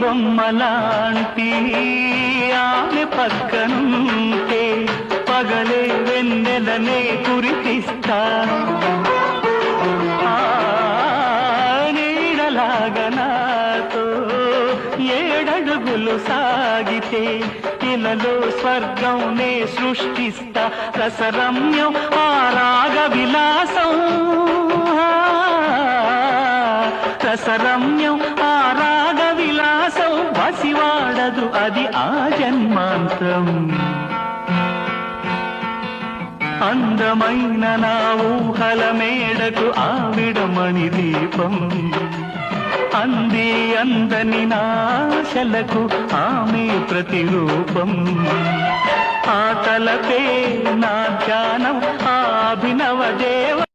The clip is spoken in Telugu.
బొమ్మలాంటి ఆమె పక్కనుంటే పగలే వెన్నెలనే కురిపిస్తా. నీడలాగనాతో ఏడడుగులు సాగితే ఇలలో స్వర్గం నే సృష్టిస్తా. రసరమ్యం ఆ రాగ విలాసం. రసరమ్యం ఆ రాగ వసివాడదు అది ఆ జన్మాంతం. అందమైన నా ఊహల మేడకు ఆవిడమణి దీపం. అంది అందని నాశలకు ఆమె ప్రతిరూపం. ఆ తలపే నా ధ్యానం ఆ అభినవ దేవ